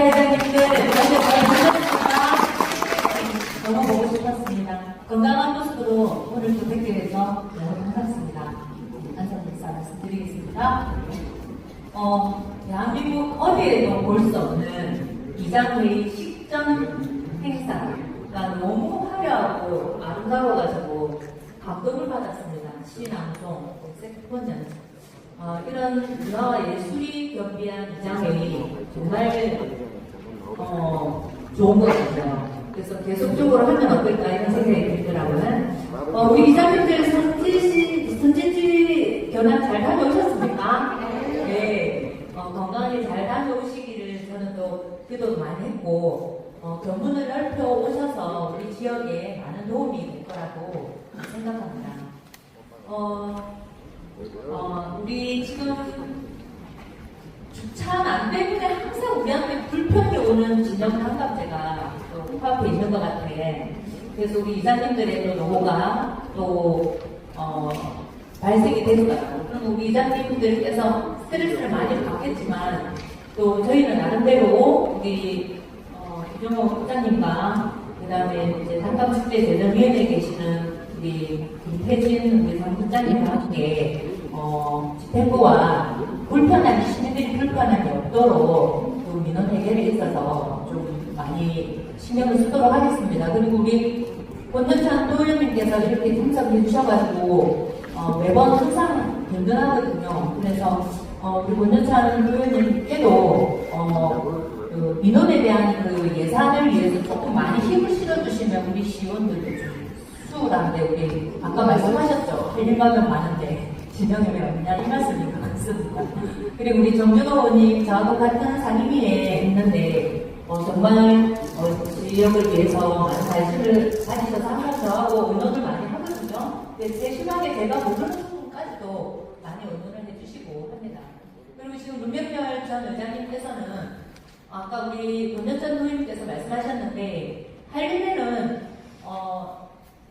회장님들 안녕하셨습니까? 너무 보고 싶었습니다. 건강한 모습으로 오늘 도백교에서 여러분 반갑습니다. 안산 인사 말씀드리겠습니다. 어, 대한민국 어디에도 볼 수 없는 이장회의 식전 행사가 너무 화려하고 아름다워가지고 감동을 받았습니다. 시낭송, 색포는 어, 이런 문화와 예술이 겸비한 이장회의 정말 어, 좋은 것 같아요. 그래서 계속적으로 하면 어떨까 이런 생각이 들더라고요. 어, 우리 이장님들 선지시, 선지지 견학 잘 다녀오셨습니까? 네. 어, 건강하게 잘 다녀오시기를 저는 또 기도도 많이 했고, 어, 견문을 넓혀 오셔서 우리 지역에 많은 도움이 될 거라고 생각합니다. 어, 어, 우리 지금 주차안 때문에 항상 우리한테 불편이 오는 진영 상감제가 또 코앞에 있는 것 같아. 그래서 우리 이사님들의 또 노고가 또, 어, 발생이 되는 것 같고, 그럼 우리 이사님들께서 스트레스를 많이 받겠지만, 또 저희는 나름대로 우리, 어, 이정호 부장님과, 그 다음에 이제 상감축제 대전위원회에 계시는 우리 김태진 우리 상 부장님과 함께, 어, 집행부와 불편한 시민들이 불편함이 없도록 또 민원 많이 신경을 쓰도록 하겠습니다. 그리고 우리 권전찬 도의원님께서 이렇게 참석해 주셔가지고 어, 매번 항상 든든하거든요. 그래서 어, 우리 권전찬 도의원님께도 어, 그 민원에 대한 그 예산을 위해서 조금 많이 힘을 실어주시면 우리 시의원들도 좀 수월한데 우리 아까 말씀하셨죠. 할 일만은 많은데 진영이 왜 없냐 이 말씀인 것 같습니다. 그리고 우리 정준호 의원님 저하고 같은 상임위에 있는데 어, 정말 어, 지역을 위해서 많은 관심을 가지셔서 항상 저하고 의논을 많이 하거든요. 근데 제 심하게 제가 모르는 부분까지도 많이 의논을 해주시고 합니다. 그리고 지금 문명열 전 의장님께서는 아까 우리 권현전 후임께서 말씀하셨는데 할림에는 어,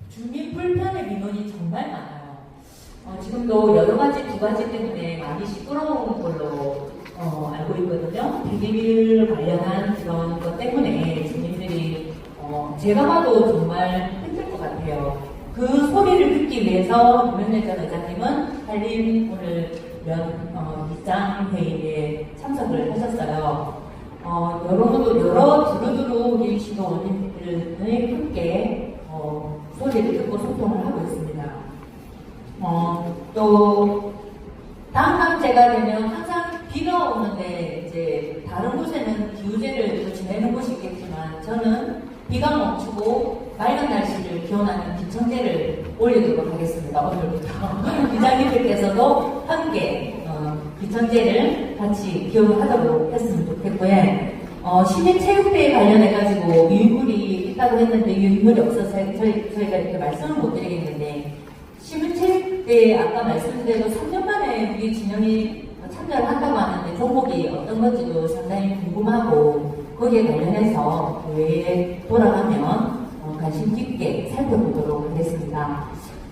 주민 불편의 민원이 정말 많아요. 어, 지금도 여러 가지 두 가지 때문에 많이 시끄러운 걸로 어, 알고 있거든요. 비밀 관련한 어, 제가 봐도 정말 힘들 것 같아요. 그 소리를 듣기 위해서 전 의장님은 한림 오늘 면 어, 입장 회의에 참석을 하셨어요. 어, 여러분도 여러 두루두루 우리 시도원님들을 함께 어, 소리를 듣고 소통을 하고 있습니다. 어, 또 다음 단체가 되면 항상 비가 오는데 이제 다른 곳에는 기우제를 또 지내는 곳이 있겠지만 저는 비가 멈추고 맑은 날씨를 기원하는 기청제를 올리도록 하겠습니다. 오늘부터 기자님들께서도 함께 어, 기청제를 같이 기원하도록 했으면 좋겠고요. 어, 시민체육대회 관련해가지고 유인물이 있다고 했는데 유인물이 없어서 저희, 저희가 이렇게 말씀을 못 드리겠는데 시민체육대회 아까 말씀드린 대로 3년 만에 우리 진영이 참여를 한다고 하는데 종목이 어떤 건지도 상당히 궁금하고 거기에 관련해서 교회에 돌아가면 어, 관심 깊게 살펴보도록 하겠습니다.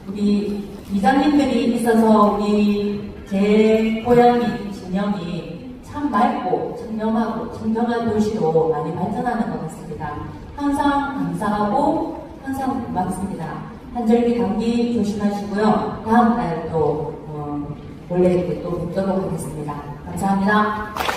우리 이장님들이 있어서 우리 제 고향이 진영이 참 맑고 청렴하고 청정한 도시로 많이 발전하는 것 같습니다. 항상 감사하고 항상 고맙습니다. 한절기 감기 조심하시고요. 다음 달 또, 어, 원래 또 뵙도록 하겠습니다. 감사합니다.